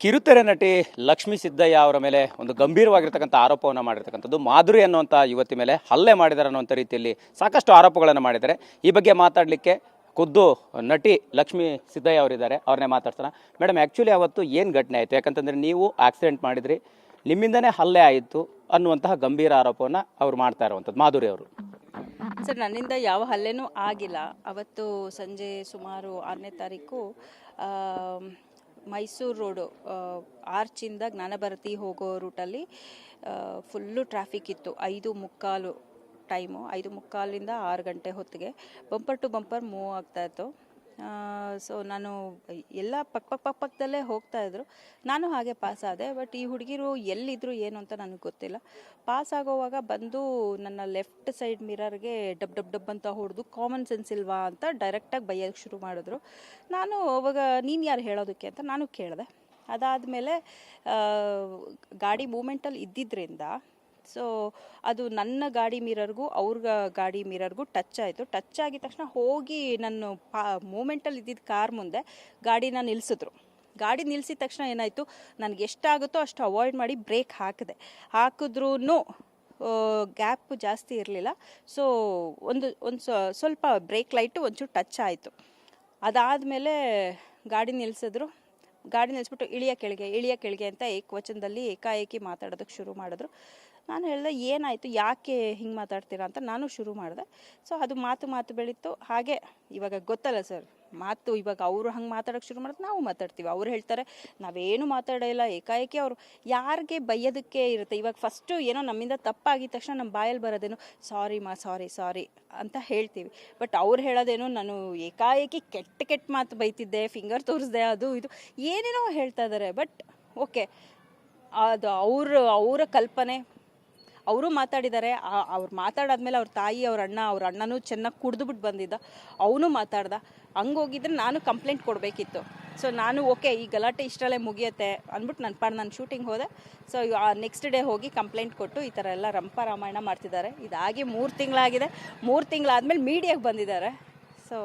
ಕಿರುತೆರೆ ನಟಿ ಲಕ್ಷ್ಮೀ ಸಿದ್ದಯ್ಯ ಅವರ ಮೇಲೆ ಒಂದು ಗಂಭೀರವಾಗಿರ್ತಕ್ಕಂಥ ಆರೋಪವನ್ನು ಮಾಡಿರ್ತಕ್ಕಂಥದ್ದು. ಮಾಧುರಿ ಅನ್ನುವಂಥ ಯುವತಿ ಮೇಲೆ ಹಲ್ಲೆ ಮಾಡಿದಾರೆ ಅನ್ನುವಂಥ ರೀತಿಯಲ್ಲಿ ಸಾಕಷ್ಟು ಆರೋಪಗಳನ್ನು ಮಾಡಿದ್ದಾರೆ. ಈ ಬಗ್ಗೆ ಮಾತಾಡಲಿಕ್ಕೆ ಖುದ್ದು ನಟಿ ಲಕ್ಷ್ಮೀ ಸಿದ್ದಯ್ಯ ಅವರಿದ್ದಾರೆ. ಅವ್ರನ್ನೇ ಮಾತಾಡ್ತಾರೆ ಮೇಡಮ್ ಆ್ಯಕ್ಚುಲಿ ಅವತ್ತು ಏನು ಘಟನೆ ಆಯಿತು? ಯಾಕಂತಂದರೆ ನೀವು ಆಕ್ಸಿಡೆಂಟ್ ಮಾಡಿದ್ರಿ. ನಿಮ್ಮಿಂದನೇ ಹಲ್ಲೆ ಆಯಿತು ಅನ್ನುವಂತಹ ಗಂಭೀರ ಆರೋಪವನ್ನು ಅವ್ರು ಮಾಡ್ತಾ ಇರುವಂಥದ್ದು, ಮಾಧುರಿ ಅವರು. ಸರ್, ನನ್ನಿಂದ ಯಾವ ಹಲ್ಲೆನೂ ಆಗಿಲ್ಲ. ಅವತ್ತು ಸಂಜೆ ಸುಮಾರು ಆರನೇ ತಾರೀಕು ಮೈಸೂರು ರೋಡು ಆರ್ಚಿಂದ ಜ್ಞಾನಭಾರತಿ ಹೋಗೋ ರೂಟಲ್ಲಿ ಫುಲ್ಲು ಟ್ರಾಫಿಕ್ ಇತ್ತು. ಐದು ಮುಕ್ಕಾಲು ಟೈಮು, ಐದು ಮುಕ್ಕಾಲಿಂದ ಆರು ಗಂಟೆ ಹೊತ್ತಿಗೆ. ಬಂಪರ್ ಟು ಬಂಪರ್ ಮೂವ್ ಆಗ್ತಾ ಇತ್ತು. ಸೊ ನಾನು ಎಲ್ಲ ಪಕ್ ಪಕ್ ಪಕ್ ಪಕ್ಕದಲ್ಲೇ ಹೋಗ್ತಾ ಇದ್ರು. ನಾನು ಹಾಗೆ ಪಾಸ್ ಆದೆ ಬಟ್ ಈ ಹುಡುಗಿರು ಎಲ್ಲಿದ್ರು ಏನು ಅಂತ ನನಗೆ ಗೊತ್ತಿಲ್ಲ. ಪಾಸ್ ಆಗೋವಾಗ ಬಂದು ನನ್ನ ಲೆಫ್ಟ್ ಸೈಡ್ ಮಿರರ್ಗೆ ಡಬ್ ಡಬ್ ಡಬ್ ಅಂತ ಹೊಡೆದು ಕಾಮನ್ ಸೆನ್ಸ್ ಇಲ್ವಾ? ಅಂತ ಡೈರೆಕ್ಟಾಗಿ ಬೈಯೋಕ್ಕೆ ಶುರು ಮಾಡಿದ್ರು. ನಾನು ಅವಾಗ, ನೀನು ಯಾರು ಹೇಳೋದಕ್ಕೆ? ಅಂತ ನಾನು ಕೇಳಿದೆ. ಅದಾದಮೇಲೆ ಗಾಡಿ ಮೂಮೆಂಟಲ್ಲಿ ಇದ್ದಿದ್ದರಿಂದ ಸೊ ಅದು ನನ್ನ ಗಾಡಿ ಮಿರರ್ಗೂ ಅವ್ರ ಗಾಡಿ ಮಿರರ್ಗೂ ಟಚ್ ಆಯಿತು. ಟಚ್ ಆಗಿದ ತಕ್ಷಣ ಹೋಗಿ ನಾನು ಪಾ, ಮೂಮೆಂಟಲ್ಲಿ ಇದ್ದಿದ್ದ ಕಾರ್ ಮುಂದೆ ಗಾಡಿನ ನಿಲ್ಲಿಸಿದ್ರು ಗಾಡಿ ನಿಲ್ಲಿಸಿದ ತಕ್ಷಣ ಏನಾಯಿತು, ನನಗೆ ಎಷ್ಟಾಗುತ್ತೋ ಅಷ್ಟು ಅವಾಯ್ಡ್ ಮಾಡಿ ಬ್ರೇಕ್ ಹಾಕಿದೆ. ಹಾಕಿದ್ರೂ ಗ್ಯಾಪ್ ಜಾಸ್ತಿ ಇರಲಿಲ್ಲ. ಸೊ ಒಂದು ಒಂದು ಸ್ವಲ್ಪ ಬ್ರೇಕ್ ಲೈಟು ಒಂಚೂರು ಟಚ್ ಆಯಿತು. ಅದಾದಮೇಲೆ ಗಾಡಿ ನಿಲ್ಲಿಸಿದ್ರು ಗಾಡಿ ನಿಲ್ಲಿಸ್ಬಿಟ್ಟು ಇಳಿಯ ಕೆಳಗೆ ಇಳಿಯ ಕೆಳಗೆ ಅಂತ ಏಕವಚನದಲ್ಲಿ ಏಕಾಏಕಿ ಮಾತಾಡೋದಕ್ಕೆ ಶುರು ಮಾಡಿದ್ರು. ನಾನು ಹೇಳಿದೆ, ಏನಾಯಿತು, ಯಾಕೆ ಹಿಂಗೆ ಮಾತಾಡ್ತೀರಾ ಅಂತ ನಾನು ಶುರು ಮಾಡಿದೆ. ಸೊ ಅದು ಮಾತು ಮಾತು ಬೆಳೀತು. ಹಾಗೆ ಇವಾಗ ಗೊತ್ತಲ್ಲ ಸರ್, ಮಾತು ಇವಾಗ ಅವರು ಹಂಗೆ ಮಾತಾಡೋಕ್ಕೆ ಶುರು ಮಾಡಿದ್ರೆ ನಾವು ಮಾತಾಡ್ತೀವಿ. ಅವ್ರು ಹೇಳ್ತಾರೆ, ನಾವೇನು ಮಾತಾಡೋಲ್ಲ ಏಕಾಏಕಿ ಅವರು ಯಾರಿಗೆ ಬೈಯೋದಕ್ಕೆ ಇರುತ್ತೆ. ಇವಾಗ ಫಸ್ಟು ಏನೋ ನಮ್ಮಿಂದ ತಪ್ಪಾಗಿದ ತಕ್ಷಣ ನಮ್ಮ ಬಾಯಲ್ಲಿ ಬರೋದೇನು ಸಾರಿ ಮಾ ಸಾರಿ ಸಾರಿ ಅಂತ ಹೇಳ್ತೀವಿ. ಬಟ್ ಅವ್ರು ಹೇಳೋದೇನು, ನಾನು ಏಕಾಏಕಿ ಕೆಟ್ಟ ಕೆಟ್ಟ ಮಾತು ಬೈತಿದ್ದೆ ಫಿಂಗರ್ ತೋರಿಸ್ದೆ, ಅದು ಇದು ಏನೇನೋ ಹೇಳ್ತಾ ಇದ್ದಾರೆ ಬಟ್ ಓಕೆ ಅದು ಅವ್ರ, ಅವರ ಕಲ್ಪನೆ ಅವರು ಮಾತಾಡಿದ್ದಾರೆ. ಅವ್ರು ಮಾತಾಡಾದ್ಮೇಲೆ ಅವ್ರ ತಾಯಿ, ಅವ್ರ ಅಣ್ಣ, ಅವ್ರ ಅಣ್ಣನೂ ಚೆನ್ನಾಗಿ ಕುಡಿದ್ಬಿಟ್ಟು ಬಂದಿದ್ದ. ಅವನು ಮಾತಾಡ್ದ. ಹಂಗೆ ಹೋಗಿದ್ರೆ ನಾನು ಕಂಪ್ಲೇಂಟ್ ಕೊಡಬೇಕಿತ್ತು. ಸೊ ನಾನು, ಓಕೆ, ಈ ಗಲಾಟೆ ಇಷ್ಟರಲ್ಲೇ ಮುಗಿಯುತ್ತೆ ಅಂದ್ಬಿಟ್ಟು ನನ್ನ ಪಾಡು ನಾನು ಶೂಟಿಂಗ್ ಹೋದೆ. ಸೊ ನೆಕ್ಸ್ಟ್ ಡೇ ಹೋಗಿ ಕಂಪ್ಲೇಂಟ್ ಕೊಟ್ಟು ಈ ಥರ ಎಲ್ಲ ರಂಪ ರಾಮಾಯಣ ಮಾಡ್ತಿದ್ದಾರೆ. ಇದಾಗಿ ಮೂರು ತಿಂಗಳಾಗಿದೆ. ಮೂರು ತಿಂಗಳಾದ್ಮೇಲೆ ಮೀಡಿಯಾಗೆ ಬಂದಿದ್ದಾರೆ. ಸೊ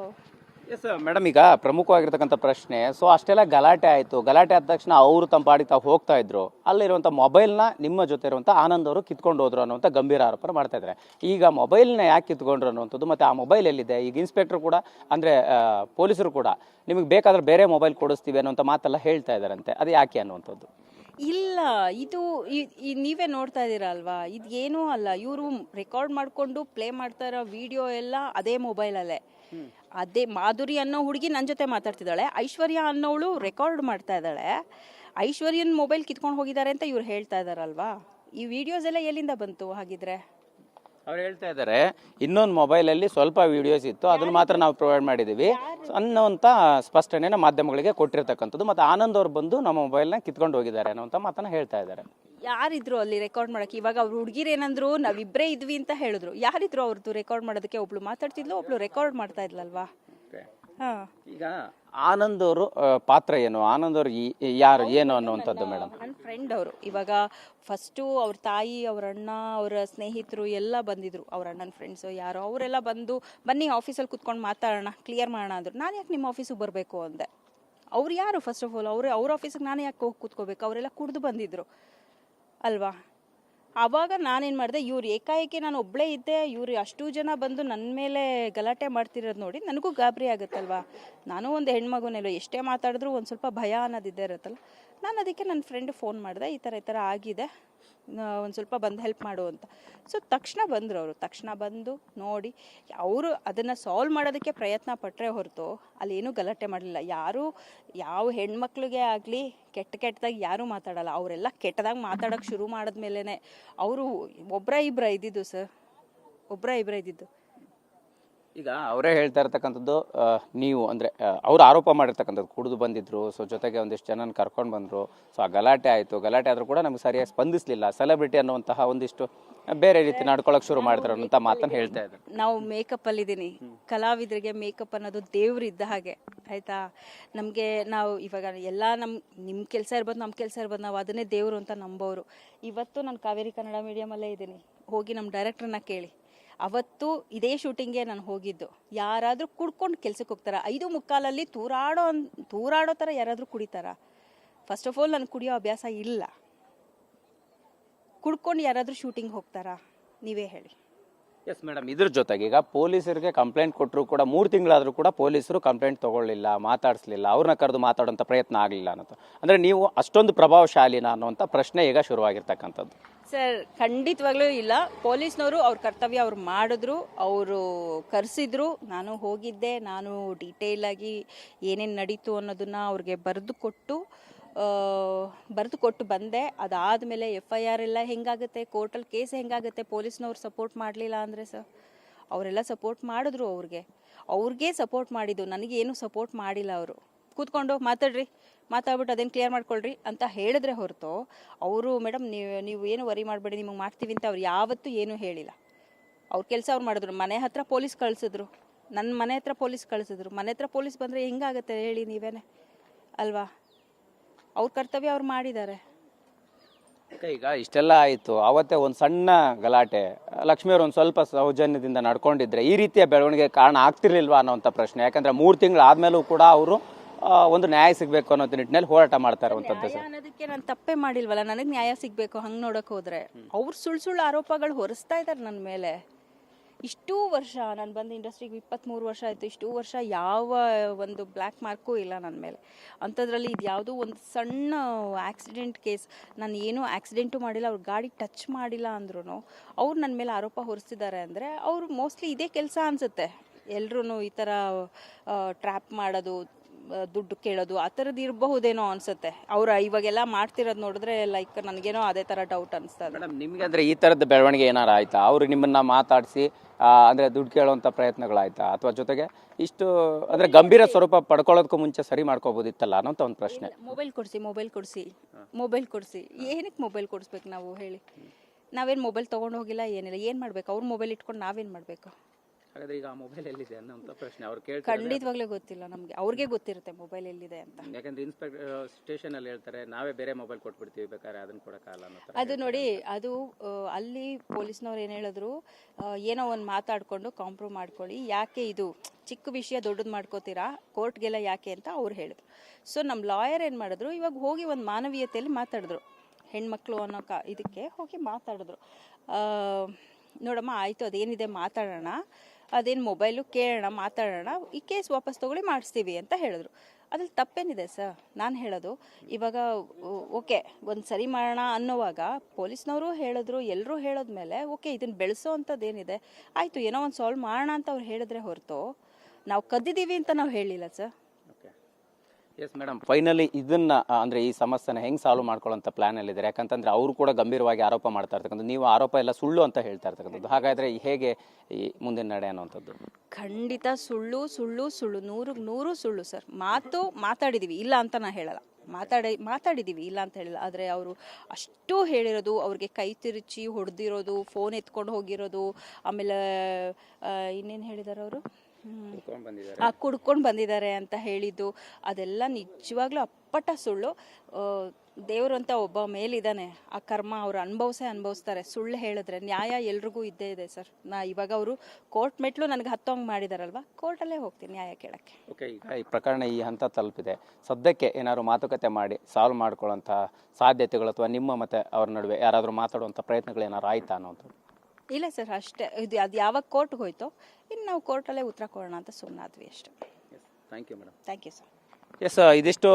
ಎಸ್ ಮೇಡಮ್ ಈಗ ಪ್ರಮುಖವಾಗಿರ್ತಕ್ಕಂಥ ಪ್ರಶ್ನೆ ಸೊ ಅಷ್ಟೆಲ್ಲ ಗಲಾಟೆ ಆಯಿತು. ಗಲಾಟೆ ಆದ ತಕ್ಷಣ ಅವರು ತಮ್ಮ ಪಾಡಿಗೆ ತಾವು ಹೋಗ್ತಾ ಇದ್ರು. ಅಲ್ಲಿರುವಂಥ ಮೊಬೈಲ್ನ ನಿಮ್ಮ ಜೊತೆ ಇರುವಂಥ ಆನಂದ್ ಅವರು ಕಿತ್ಕೊಂಡು ಹೋದ್ರು ಅನ್ನುವಂಥ ಗಂಭೀರ ಆರೋಪ ಮಾಡ್ತಾ ಇದ್ದಾರೆ. ಈಗ ಮೊಬೈಲ್ನ ಯಾಕೆ ಕಿತ್ಕೊಂಡ್ರು ಅನ್ನುವಂಥದ್ದು, ಮತ್ತು ಆ ಮೊಬೈಲ್ ಎಲ್ಲಿದೆ? ಈಗ ಇನ್ಸ್ಪೆಕ್ಟರ್ ಕೂಡ, ಅಂದರೆ ಪೊಲೀಸರು ಕೂಡ ನಿಮಗೆ ಬೇಕಾದ್ರೆ ಬೇರೆ ಮೊಬೈಲ್ ಕೊಡಿಸ್ತೀವಿ ಅನ್ನುವಂಥ ಮಾತೆಲ್ಲ ಹೇಳ್ತಾ ಇದ್ದಾರಂತೆ. ಅದು ಯಾಕೆ ಅನ್ನುವಂಥದ್ದು? ಇಲ್ಲ, ಇದು ಈ ನೀವೇ ನೋಡ್ತಾ ಇದ್ದೀರಾ ಅಲ್ವಾ? ಇದು ಏನೂ ಅಲ್ಲ. ಇವರು ರೆಕಾರ್ಡ್ ಮಾಡಿಕೊಂಡು ಪ್ಲೇ ಮಾಡ್ತಾ ಇರೋ ವಿಡಿಯೋ ಎಲ್ಲ ಅದೇ ಮೊಬೈಲಲ್ಲೇ ಅದೇ ಮಾಧುರಿ ಅನ್ನೋ ಹುಡುಗಿ ನನ್ನ ಜೊತೆ ಮಾತಾಡ್ತಿದ್ದಾಳೆ. ಐಶ್ವರ್ಯ ಅನ್ನೋಳು ರೆಕಾರ್ಡ್ ಮಾಡ್ತಾ ಇದ್ದಾಳೆ. ಐಶ್ವರ್ಯನ ಮೊಬೈಲ್ ಕಿತ್ಕೊಂಡು ಹೋಗಿದ್ದಾರೆ ಅಂತ ಇವ್ರು ಹೇಳ್ತಾ ಇದ್ದಾರಲ್ವಾ? ಈ ವಿಡಿಯೋಸ್ ಎಲ್ಲ ಎಲ್ಲಿಂದ ಬಂತು ಹಾಗಿದ್ರೆ? ಅವ್ರು ಹೇಳ್ತಾ ಇದ್ದಾರೆ ಇನ್ನೊಂದು ಮೊಬೈಲಲ್ಲಿ ಸ್ವಲ್ಪ ವಿಡಿಯೋಸ್ ಇತ್ತು ಅದನ್ನ ಮಾತ್ರ ನಾವು ಪ್ರೊವೈಡ್ ಮಾಡಿದ್ದೀವಿ ಅನ್ನೋಂಥ ಸ್ಪಷ್ಟನೆನ ಮಾಧ್ಯಮಗಳಿಗೆ ಕೊಟ್ಟಿರ್ತಕ್ಕಂಥದ್ದು ಮತ್ತು ಆನಂದ್ ಅವ್ರು ಬಂದು ನಮ್ಮ ಮೊಬೈಲ್ನ ಕಿತ್ಕೊಂಡು ಹೋಗಿದ್ದಾರೆ ಅನ್ನೋಂಥ ಮಾತನ್ನ ಹೇಳ್ತಾ ಇದ್ದಾರೆ. ಯಾರಿದ್ರು ಅಲ್ಲಿ ರೆಕಾರ್ಡ್ ಮಾಡಕ್ಕೆ? ಇವಾಗ ಅವ್ರು ಹುಡುಗಿರು ಏನಂದ್ರು ನಾವಿಬ್ಬರೇ ಇದ್ವಿ ಅಂತ ಹೇಳಿದ್ರು. ಯಾರಿದ್ರು ಅವ್ರದ್ದು ರೆಕಾರ್ಡ್ ಮಾಡೋದಕ್ಕೆ ಒಬ್ಳು ಮಾತಾಡ್ತಿದ್ಲು ಒಬ್ಳು ರೆಕಾರ್ಡ್ ಮಾಡ್ತಾ ಇದ್ಲಲ್ವಾ? ಈಗ ಆನಂದ್ ಅವರು ಪಾತ್ರ ಏನು? ಆನಂದ್ ಅವರು ಯಾರು ಏನು ಅನ್ನುವಂಥದ್ದು ಮೇಡಮ್? ನನ್ನ ಫ್ರೆಂಡ್ ಅವರು. ಇವಾಗ ಫಸ್ಟು ಅವ್ರ ತಾಯಿ ಅವ್ರ ಅಣ್ಣ ಅವರ ಸ್ನೇಹಿತರು ಎಲ್ಲ ಬಂದಿದ್ರು. ಅವ್ರ ಅಣ್ಣನ ಫ್ರೆಂಡ್ಸು ಯಾರು ಅವರೆಲ್ಲ ಬಂದು ಬನ್ನಿ ಆಫೀಸಲ್ಲಿ ಕುತ್ಕೊಂಡು ಮಾತಾಡೋಣ ಕ್ಲಿಯರ್ ಮಾಡೋಣ ಅಂದರು. ನಾನು ಯಾಕೆ ನಿಮ್ಮ ಆಫೀಸಿಗೆ ಬರಬೇಕು ಅಂದೆ. ಅವ್ರು ಯಾರು ಫಸ್ಟ್ ಆಫ್ ಆಲ್ ಅವರು ಅವ್ರ ಆಫೀಸಿಗೆ ನಾನು ಯಾಕೆ ಹೋಗಿ ಕೂತ್ಕೋಬೇಕು? ಅವರೆಲ್ಲ ಕುಡಿದು ಬಂದಿದ್ರು. ಅಲ್ವಾ? ಆವಾಗ ನಾನೇನು ಮಾಡಿದೆ, ಇವ್ರು ಏಕಾಏಕಿ ನಾನು ಒಬ್ಬಳೇ ಇದ್ದೆ, ಇವ್ರು ಅಷ್ಟು ಜನ ಬಂದು ನನ್ನ ಮೇಲೆ ಗಲಾಟೆ ಮಾಡ್ತಿರೋದು ನೋಡಿ ನನಗೂ ಗಾಬರಿ ಆಗುತ್ತಲ್ವಾ? ನಾನು ಒಂದು ಹೆಣ್ಮಗುನೆಲ್ಲ ಎಷ್ಟೇ ಮಾತಾಡಿದ್ರು ಒಂದು ಸ್ವಲ್ಪ ಭಯ ಅನ್ನೋದಿದ್ದೇ ಇರುತ್ತಲ್ಲ, ನಾನು ಅದಕ್ಕೆ ನನ್ನ ಫ್ರೆಂಡ್ ಫೋನ್ ಮಾಡಿದೆ, ಈ ಥರ ಈ ಥರ ಆಗಿದೆ. ಒಂದು ಸ್ವಲ್ಪ ಬಂದು ಹೆಲ್ಪ್ ಮಾಡು ಅಂತ. ಸೊ ತಕ್ಷಣ ಬಂದರು ಅವರು. ತಕ್ಷಣ ಬಂದು ನೋಡಿ, ಅವರು ಅದನ್ನು ಸಾಲ್ವ್ ಮಾಡೋದಕ್ಕೆ ಪ್ರಯತ್ನ ಪಟ್ಟರೆ ಹೊರತು ಅಲ್ಲಿ ಏನೂ ಗಲಾಟೆ ಮಾಡಲಿಲ್ಲ. ಯಾರೂ, ಯಾವ ಹೆಣ್ಮಕ್ಳಿಗೆ ಆಗಲಿ, ಕೆಟ್ಟ ಕೆಟ್ಟದಾಗಿ ಯಾರೂ ಮಾತಾಡಲ್ಲ. ಅವರೆಲ್ಲ ಕೆಟ್ಟದಾಗ ಮಾತಾಡೋಕ್ಕೆ ಶುರು ಮಾಡಿದ್ಮೇಲೆ ಅವರು ಒಬ್ಬರ ಇಬ್ಬರ ಇದ್ದಿದ್ದು ಸರ್ ಒಬ್ಬರ ಇಬ್ಬರ ಇದ್ದಿದ್ದು. ಈಗ ಅವರೇ ಹೇಳ್ತಾ ಇರ್ತಕ್ಕಂಥದ್ದು ನೀವು ಅಂದರೆ ಅವರು ಆರೋಪ ಮಾಡಿರ್ತಕ್ಕಂಥದ್ದು, ಕುಡಿದು ಬಂದಿದ್ರು, ಸೊ ಜೊತೆಗೆ ಒಂದಿಷ್ಟು ಜನನ ಕರ್ಕೊಂಡು ಬಂದರು, ಸೊ ಆ ಗಲಾಟೆ ಆಯಿತು, ಗಲಾಟೆ ಆದರೂ ಕೂಡ ನಮ್ಗೆ ಸರಿಯಾಗಿ ಸ್ಪಂದಿಸಲಿಲ್ಲ, ಸೆಲೆಬ್ರಿಟಿ ಅನ್ನುವಂತಹ ಒಂದಿಷ್ಟು ಬೇರೆ ರೀತಿ ನಡ್ಕೊಳಕ್ಕೆ ಶುರು ಮಾಡಿದ್ರು ಅಂತ ಮಾತನ್ನು ಹೇಳ್ತಾ ಇದ್ದಾರೆ. ನಾವು ಮೇಕಪ್ ಅಲ್ಲಿದ್ದೀನಿ, ಕಲಾವಿದರಿಗೆ ಮೇಕಪ್ ಅನ್ನೋದು ದೇವ್ರು ಇದ್ದ ಹಾಗೆ, ಆಯ್ತಾ? ನಮಗೆ ನಾವು ಇವಾಗ ಎಲ್ಲ ನಮ್ಮ ನಿಮ್ಮ ಕೆಲಸ ಇರ್ಬೋದು ನಮ್ಮ ಕೆಲಸ ಇರ್ಬೋದು, ನಾವು ಅದನ್ನೇ ದೇವರು ಅಂತ ನಂಬೋರು ಇವತ್ತು ನಾನು ಕಾವೇರಿ ಕನ್ನಡ ಮೀಡಿಯಮಲ್ಲೇ ಇದ್ದೀನಿ, ಹೋಗಿ ನಮ್ಮ ಡೈರೆಕ್ಟ್ರನ್ನ ಕೇಳಿ. ಅವತ್ತು ಇದೇ ಶೂಟಿಂಗ್ಗೆ ನಾನು ಹೋಗಿದ್ದು. ಯಾರಾದರೂ ಕುಡ್ಕೊಂಡು ಕೆಲ್ಸಕ್ಕೆ ಹೋಗ್ತಾರೆ? ಐದು ಮುಕ್ಕಾಲಲ್ಲಿ ತೂರಾಡೋ ಅನ್- ತೂರಾಡೋ ಥರ ಯಾರಾದರೂ ಕುಡಿತಾರ? ಫಸ್ಟ್ ಆಫ್ ಆಲ್ ನನಗೆ ಕುಡಿಯೋ ಅಭ್ಯಾಸ ಇಲ್ಲ. ಕುಡ್ಕೊಂಡು ಯಾರಾದರೂ ಶೂಟಿಂಗ್ ಹೋಗ್ತಾರಾ? ನೀವೇ ಹೇಳಿ. ಎಸ್ ಮೇಡಮ್ ಇದ್ರ ಜೊತೆಗೆ ಈಗ ಪೊಲೀಸರಿಗೆ ಕಂಪ್ಲೇಂಟ್ ಕೊಟ್ಟರು ಕೂಡ ಮೂರು ತಿಂಗಳಾದರೂ ಕೂಡ ಪೊಲೀಸರು ಕಂಪ್ಲೇಂಟ್ ತಗೊಳ್ಳಿಲ್ಲ, ಮಾತಾಡಿಸ್ಲಿಲ್ಲ, ಅವ್ರನ್ನ ಕರೆದು ಮಾತಾಡೋಂಥ ಪ್ರಯತ್ನ ಆಗಲಿಲ್ಲ ಅನ್ನೋದು. ಅಂದರೆ ನೀವು ಅಷ್ಟೊಂದು ಪ್ರಭಾವಶಾಲಿನ ಅನ್ನುವಂಥ ಪ್ರಶ್ನೆ ಈಗ ಶುರುವಾಗಿರ್ತಕ್ಕಂಥದ್ದು. ಸರ್, ಖಂಡಿತವಾಗ್ಲೂ ಇಲ್ಲ. ಪೊಲೀಸ್ನವರು ಅವ್ರ ಕರ್ತವ್ಯ ಅವ್ರು ಮಾಡಿದ್ರು, ಅವರು ಕರೆಸಿದ್ರು. ನಾನು ಹೋಗಿದ್ದೆ, ನಾನು ಡೀಟೇಲ್ ಆಗಿ ಏನೇನು ನಡೀತು ಅನ್ನೋದನ್ನ ಅವ್ರಿಗೆ ಬರೆದು ಕೊಟ್ಟು ಬರೆದು ಕೊಟ್ಟು ಬಂದೆ. ಅದಾದಮೇಲೆ ಎಫ್ ಐ ಆರ್ ಎಲ್ಲ ಹೆಂಗಾಗುತ್ತೆ ಕೋರ್ಟಲ್ಲಿ ಕೇಸ್ ಹೆಂಗಾಗುತ್ತೆ, ಪೊಲೀಸ್ನವ್ರು ಸಪೋರ್ಟ್ ಮಾಡಲಿಲ್ಲ ಅಂದರೆ ಸರ್? ಅವರೆಲ್ಲ ಸಪೋರ್ಟ್ ಮಾಡಿದ್ರು ಅವ್ರಿಗೆ. ಅವ್ರಿಗೆ ಸಪೋರ್ಟ್ ಮಾಡಿದ್ದು, ನನಗೇನು ಸಪೋರ್ಟ್ ಮಾಡಿಲ್ಲ ಅವರು. ಕೂತ್ಕೊಂಡು ಮಾತಾಡ್ರಿ, ಮಾತಾಡ್ಬಿಟ್ಟು ಅದೇನು ಕ್ಲಿಯರ್ ಮಾಡ್ಕೊಳ್ರಿ ಅಂತ ಹೇಳಿದ್ರೆ ಹೊರತು ಅವರು ಮೇಡಮ್ ನೀವು ನೀವು ಏನು ವರಿ ಮಾಡಬೇಡಿ, ನಿಮಗೆ ಮಾಡ್ತೀವಿ ಅಂತ ಅವ್ರು ಯಾವತ್ತೂ ಏನೂ ಹೇಳಿಲ್ಲ. ಅವ್ರ ಕೆಲಸ ಅವ್ರು ಮಾಡಿದ್ರು. ಮನೆ ಹತ್ರ ಪೊಲೀಸ್ ಕಳಿಸಿದ್ರು. ನನ್ನ ಮನೆ ಹತ್ರ ಪೊಲೀಸ್ ಕಳಿಸಿದ್ರು. ಮನೆ ಹತ್ರ ಪೊಲೀಸ್ ಬಂದರೆ ಹೆಂಗಾಗತ್ತೆ ಹೇಳಿ ನೀವೇನೆ? ಅಲ್ವಾ? ಅವ್ರ ಕರ್ತವ್ಯ ಅವ್ರು ಮಾಡಿದ್ದಾರೆ. ಈಗ ಇಷ್ಟೆಲ್ಲ ಆಯಿತು. ಅವತ್ತೇ ಒಂದು ಸಣ್ಣ ಗಲಾಟೆ. ಲಕ್ಷ್ಮಿಯವರು ಒಂದು ಸ್ವಲ್ಪ ಸೌಜನ್ಯದಿಂದ ನಡ್ಕೊಂಡಿದ್ರೆ ಈ ರೀತಿಯ ಬೆಳವಣಿಗೆ ಕಾರಣ ಆಗ್ತಿರ್ಲಿಲ್ವಾ ಅನ್ನೋಂಥ ಪ್ರಶ್ನೆ. ಯಾಕಂದರೆ ಮೂರು ತಿಂಗಳು ಆದಮೇಲೂ ಕೂಡ ಅವರು ಒಂದು ನ್ಯಾಯ ಸಿಗಬೇಕು ಅನ್ನೋ ನಿಟ್ಟಿನಲ್ಲಿ ಹೋರಾಟ ಮಾಡ್ತಾರೆ ಇರುವಂಥದ್ದು ನ್ಯಾಯ ಅನ್ನೋದಕ್ಕೆ ನಾನು ತಪ್ಪೇ ಮಾಡಿಲ್ವಲ್ಲ? ನನಗೆ ನ್ಯಾಯ ಸಿಗಬೇಕು ಹಂಗೆ ನೋಡಕ್ ಹೋದ್ರೆ. ಅವ್ರು ಸುಳ್ಳು ಸುಳ್ಳು ಆರೋಪಗಳು ಹೊರಿಸ್ತಾ ಇದ್ದಾರೆ ನನ್ನ ಮೇಲೆ. ಇಷ್ಟೂ ವರ್ಷ ನಾನು ಬಂದು ಇಂಡಸ್ಟ್ರಿಗೆ ಇಪ್ಪತ್ತ್ಮೂರು ವರ್ಷ ಆಯಿತು. ಇಷ್ಟೂ ವರ್ಷ ಯಾವ ಒಂದು ಬ್ಲ್ಯಾಕ್ ಮಾರ್ಕೂ ಇಲ್ಲ ನನ್ನ ಮೇಲೆ. ಅಂಥದ್ರಲ್ಲಿ ಇದು ಯಾವುದೋ ಒಂದು ಸಣ್ಣ ಆಕ್ಸಿಡೆಂಟ್ ಕೇಸ್. ನಾನು ಏನೂ ಆಕ್ಸಿಡೆಂಟು ಮಾಡಿಲ್ಲ ಅವ್ರ ಗಾಡಿ ಟಚ್ ಮಾಡಿಲ್ಲ ಅಂದ್ರೂ ಅವ್ರು ನನ್ನ ಮೇಲೆ ಆರೋಪ ಹೊರಿಸ್ತಿದ್ದಾರೆ ಅಂದರೆ ಅವರು ಮೋಸ್ಟ್ಲಿ ಇದೇ ಕೆಲಸ ಅನಿಸುತ್ತೆ. ಎಲ್ಲರೂ ಈ ಥರ ಟ್ರ್ಯಾಪ್ ಮಾಡೋದು ದುಡ್ಡು ಕೇಳೋದು ಆ ಥರದ್ದು ಇರಬಹುದೇನೋ ಅನ್ಸುತ್ತೆ. ಅವ್ರ ಇವಾಗೆಲ್ಲ ಮಾಡ್ತಿರೋದು ನೋಡಿದ್ರೆ ಲೈಕ್ ನನಗೇನೋ ಅದೇ ಥರ ಡೌಟ್ ಅನಿಸ್ತದೆ ಮೇಡಮ್ ನಿಮಗೆ ಅಂದರೆ ಈ ಥರದ ಬೆಳವಣಿಗೆ ಏನಾರು ಆಯ್ತಾ? ಅವ್ರು ನಿಮ್ಮನ್ನ ಮಾತಾಡಿಸಿ ಅಂದ್ರೆ ದುಡ್ಡು ಕೇಳುವಂಥ ಪ್ರಯತ್ನಗಳಾಯ್ತಾ? ಅಥವಾ ಜೊತೆಗೆ ಇಷ್ಟು ಅಂದ್ರೆ ಗಂಭೀರ ಸ್ವರೂಪ ಪಡ್ಕೊಳ್ಳೋದಕ್ಕೂ ಮುಂಚೆ ಸರಿ ಮಾಡ್ಕೋಬೋದಿತ್ತಲ್ಲ ಅನ್ನೋಂಥ ಒಂದು ಪ್ರಶ್ನೆ. ಮೊಬೈಲ್ ಕೊಡಿಸಿ ಮೊಬೈಲ್ ಕೊಡಿಸಿ ಮೊಬೈಲ್ ಕೊಡಿಸಿ. ಏನಕ್ಕೆ ಮೊಬೈಲ್ ಕೊಡಿಸ್ಬೇಕು ನಾವು ಹೇಳಿ? ನಾವೇನು ಮೊಬೈಲ್ ತೊಗೊಂಡು ಹೋಗಿಲ್ಲ ಏನಿಲ್ಲ. ಏನು ಮಾಡಬೇಕು? ಅವ್ರ ಮೊಬೈಲ್ ಇಟ್ಕೊಂಡು ನಾವೇನು ಮಾಡಬೇಕು? ಹಾಗಾದ್ರೆ ಈಗ ಆ ಮೊಬೈಲ್ ಎಲ್ಲಿದೆ ಅನ್ನೋಂಥ ಪ್ರಶ್ನೆ ಅವ್ರು ಕೇಳ್ತಾರೆ ಖಂಡಿತವಾಗ್ಲೂ ಗೊತ್ತಿಲ್ಲ ನಮಗೆ. ಅವ್ರಿಗೆ ಗೊತ್ತಿರುತ್ತೆ ಮೊಬೈಲ್ ಎಲ್ಲಿದೆ ಅಂತ. ಯಾಕಂದ್ರೆ ಇನ್ಸ್ಪೆಕ್ಟರ್ ಸ್ಟೇಷನ್ ಅಲ್ಲಿ ಹೇಳ್ತಾರೆ ನಾವೇ ಬೇರೆ ಮೊಬೈಲ್ ಕೊಟ್ಬಿಡ್ತೀವಿ ಬೇಕಾದ್ರೆ ಅದನ್ನ ಕೊಡಕ್ಕಾಗಲ್ಲ ಅನ್ನೋ ಥರ ಅದು ನೋಡಿ ಅದು ಆ, ಅಲ್ಲಿ ಪೊಲೀಸ್ನವ್ರು ಏನು ಹೇಳಿದ್ರು ಆ, ಏನೋ ಒಂದು ಮಾತಾಡ್ಕೊಂಡು ಕಾಂಪ್ರೂವ್ ಮಾಡ್ಕೊಳ್ಳಿ. ಯಾಕೆ ಇದು? ಚಿಕ್ಕ ವಿಷಯ ದೊಡ್ಡದು ಮಾಡ್ಕೋತೀರಾ? ಕೋರ್ಟ್ಗೆಲ್ಲ ಯಾಕೆ ಅಂತ ಅವ್ರು ಹೇಳಿದ್ರು. ಸೊ ನಮ್ಮ ಲಾಯರ್ ಏನು ಮಾಡಿದ್ರು ಇವಾಗ ಹೋಗಿ ಒಂದು ಮಾನವೀಯತೆಯಲ್ಲಿ ಮಾತಾಡಿದ್ರು. ಹೆಣ್ಮಕ್ಳು ಅನ್ನೋ ಕ ಇದಕ್ಕೆ ಹೋಗಿ ಮಾತಾಡಿದ್ರು. ಆ, ನೋಡಮ್ಮ ಆಯಿತು ಅದೇನಿದೆ ಮಾತಾಡೋಣ. ಅದೇನು ಮೊಬೈಲು ಕೇಳೋಣ, ಮಾತಾಡೋಣ, ಈ ಕೇಸ್ ವಾಪಸ್ ತೊಗೊಳ್ಳಿ ಮಾಡಿಸ್ತೀವಿ ಅಂತ ಹೇಳಿದ್ರು. ಅದ್ರಲ್ಲಿ ತಪ್ಪೇನಿದೆ ಸರ್ ನಾನು ಹೇಳೋದು, ಇವಾಗ ಓಕೆ ಒಂದು ಸರಿ ಮಾಡೋಣ ಅನ್ನೋವಾಗ ಪೊಲೀಸ್ನವರು ಹೇಳಿದ್ರು ಎಲ್ಲರೂ ಹೇಳೋದ್ಮೇಲೆ ಓಕೆ ಇದನ್ನು ಬೆಳೆಸೋ ಅಂಥದ್ದೇನಿದೆ ಆಯಿತು, ಏನೋ ಒಂದು ಸಾಲ್ವ್ ಮಾಡೋಣ ಅಂತ ಅವ್ರು ಹೇಳಿದ್ರೆ ಹೊರತು, ನಾವು ಕದ್ದಿದ್ದೀವಿ ಅಂತ ನಾವು ಹೇಳಿಲ್ಲ ಸರ್ ಎಸ್ ಮೇಡಮ್ ಫೈನಲಿ ಇದನ್ನ ಅಂದ್ರೆ ಈ ಸಮಸ್ಯೆನ ಹೆಂಗ್ ಸಾಲ್ವ್ ಮಾಡ್ಕೊಳ್ಳೋಂಥ ಪ್ಲಾನ್ ಅಲ್ಲಿ ಇದ್ದಾರೆ ಯಾಕಂತಂದ್ರೆ ಅವರು ಕೂಡ ಗಂಭೀರವಾಗಿ ಆರೋಪ ಮಾಡ್ತಾ ಇರ್ತಕ್ಕಂಥದ್ದು. ನೀವು ಆರೋಪ ಎಲ್ಲ ಸುಳ್ಳು ಅಂತ ಹೇಳ್ತಾ ಇರ್ತಕ್ಕಂಥದ್ದು. ಹಾಗಾದ್ರೆ ಈ ಹೇಗೆ ಈ ಮುಂದಿನ ನಡೆ ಅನ್ನುವಂಥದ್ದು? ಖಂಡಿತ ಸುಳ್ಳು ಸುಳ್ಳು ಸುಳ್ಳು. ನೂರು ನೂರು ಸುಳ್ಳು ಸರ್ ಮಾತು ಮಾತಾಡಿದ್ದೀವಿ ಇಲ್ಲ ಅಂತ ನಾ ಹೇಳಲ್ಲ. ಮಾತಾಡಿ ಮಾತಾಡಿದ್ದೀವಿ ಇಲ್ಲ ಅಂತ ಹೇಳಿಲ್ಲ. ಆದರೆ ಅವರು ಅಷ್ಟು ಹೇಳಿರೋದು ಅವ್ರಿಗೆ ಕೈ ತಿರುಚಿ ಹೊಡೆದಿರೋದು ಫೋನ್ ಎತ್ಕೊಂಡು ಹೋಗಿರೋದು ಆಮೇಲೆ ಇನ್ನೇನು ಹೇಳಿದಾರೆ ಅವರು? ತಿಳ್ಕೊಂಡ್ ಬಂದಿದ್ದಾರೆ. ಕುಡ್ಕೊಂಡು ಬಂದಿದ್ದಾರೆ ಅಂತ ಹೇಳಿದ್ದು ಅದೆಲ್ಲ ನಿಜವಾಗ್ಲೂ ಅಪ್ಪಟ ಸುಳ್ಳು. ದೇವರಂತ ದೇವರು ಅಂತ ಒಬ್ಬ ಮೇಲಿದ್ದಾನೆ. ಆ ಕರ್ಮ ಅವ್ರು ಅನುಭವಿಸೇ ಅನುಭವಿಸ್ತಾರೆ. ಸುಳ್ಳು ಹೇಳಿದ್ರೆ ನ್ಯಾಯ ಎಲ್ರಿಗೂ ಇದ್ದೇ ಇದೆ ಸರ್. ನಾ ಇವಾಗ ಅವರು ಕೋರ್ಟ್ ಮೆಟ್ಲು ನನಗೆ ಹತ್ತೋಂಗೆ ಮಾಡಿದಾರಲ್ವಾ? ಕೋರ್ಟಲ್ಲೇ ಹೋಗ್ತೀನಿ ನ್ಯಾಯ ಕೇಳಕ್ಕೆ. ಓಕೆ ಈಗ ಈ ಪ್ರಕರಣ ಈ ಹಂತ ತಲುಪಿದೆ. ಸದ್ಯಕ್ಕೆ ಏನಾದ್ರು ಮಾತುಕತೆ ಮಾಡಿ ಸಾಲ್ವ್ ಮಾಡ್ಕೊಳ್ಳೋಂಥ ಸಾಧ್ಯತೆಗಳು ಅಥವಾ ನಿಮ್ಮ ಮತ್ತೆ ಅವ್ರ ನಡುವೆ ಯಾರಾದರೂ ಮಾತಾಡುವಂಥ ಪ್ರಯತ್ನಗಳು ಏನಾದ್ರು ಆಯ್ತಾ ಅನ್ನೋದು? ಇಲ್ಲ ಸರ್ ಅಷ್ಟೇ. ಇದು ಅದು ಯಾವಾಗ ಕೋರ್ಟ್ಗೆ ಹೋಯ್ತೋ ಇನ್ನು ನಾವು ಕೋರ್ಟಲ್ಲೇ ಉತ್ತರ ಕೊಡೋಣ ಅಂತ ಸುಮ್ಮನಾದ್ವಿ ಅಷ್ಟೇ. Thank you madam thank you sir yes ಇದಿಷ್ಟು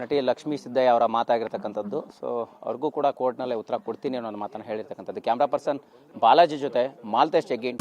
ನಟಿ ಲಕ್ಷ್ಮೀ ಸಿದ್ದಯ್ಯ ಅವರ ಮಾತಾಗಿರ್ತಕ್ಕಂಥದ್ದು. ಸೊ ಅವ್ರಿಗೂ ಕೂಡ ಕೋರ್ಟ್ನಲ್ಲೇ ಉತ್ತರ ಕೊಡ್ತೀನಿ ಅನ್ನೋ ಒಂದು ಮಾತನ್ನು ಹೇಳಿರ್ತಕ್ಕಂಥದ್ದು. ಕ್ಯಾಮ್ರಾ ಪರ್ಸನ್ ಬಾಲಾಜಿ ಜೊತೆ ಮಾಲ್ತೇಶ್ ಜಗ್ಗಿನ್